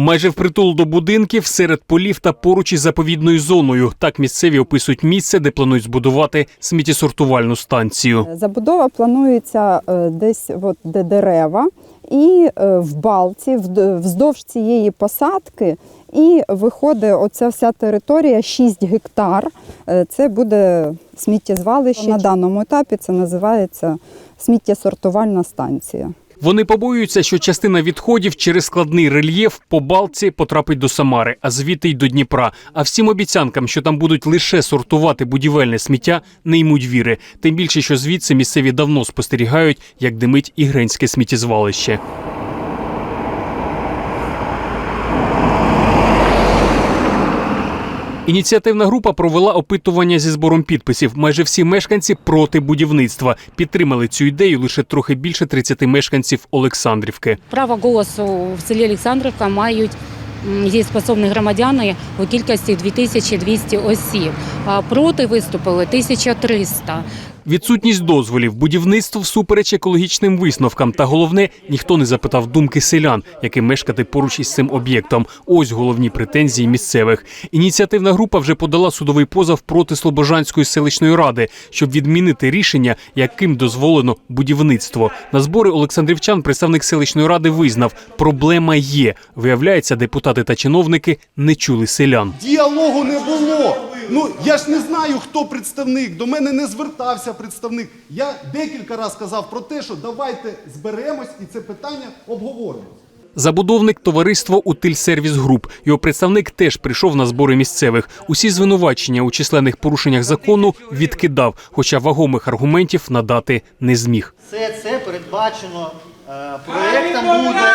Майже впритул до будинків серед полів та поруч із заповідною зоною. Так місцеві описують місце, де планують збудувати сміттєсортувальну станцію. Забудова планується е, десь от, де дерева, і е, в балці, вздовж цієї посадки, і виходить оця вся територія 6 гектар. Е, Це буде сміттєзвалище. На даному етапі це називається сміттєсортувальна станція. Вони побоюються, що частина відходів через складний рельєф по балці потрапить до Самари, а звідти й до Дніпра. А всім обіцянкам, що там будуть лише сортувати будівельне сміття, не ймуть віри. Тим більше, що звідси місцеві давно спостерігають, як димить ігренське сміттєзвалище. Ініціативна група провела опитування зі збором підписів. Майже всі мешканці проти будівництва підтримали цю ідею лише трохи більше 30 мешканців Олександрівки. Право голосу в селі Олександрівка мають дієспособні громадяни у кількості 2200 осіб. А проти виступили 1300. Відсутність дозволів, будівництво всупереч екологічним висновкам. Та головне, ніхто не запитав думки селян, яким мешкати поруч із цим об'єктом. Ось головні претензії місцевих. Ініціативна група вже подала судовий позов проти Слобожанської селищної ради, щоб відмінити рішення, яким дозволено будівництво. На збори Олександрівчан представник селищної ради визнав, проблема є. Виявляється, депутати та чиновники не чули селян. Діалогу не було. Ну я ж не знаю, хто представник. До мене не звертався представник. Я декілька разів казав про те, що давайте зберемось і це питання обговоримо. Забудовник товариство Утильсервіс Груп. Його представник теж прийшов на збори місцевих. Усі звинувачення у численних порушеннях закону відкидав, хоча вагомих аргументів надати не зміг. Все це передбачено е, проєктом буде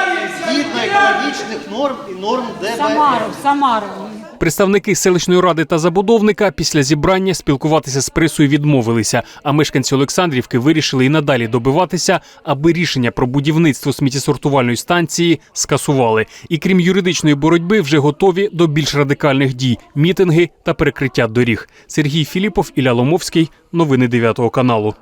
згідно екологічних норм і норм ДБР. Самару, Самару. Представники селищної ради та забудовника після зібрання спілкуватися з пресою відмовилися. А мешканці Олександрівки вирішили і надалі добиватися, аби рішення про будівництво сміттєсортувальної станції скасували. І крім юридичної боротьби, вже готові до більш радикальних дій: мітинги та перекриття доріг. Сергій Філіпов, Ілля Ломовський. Новини 9 каналу.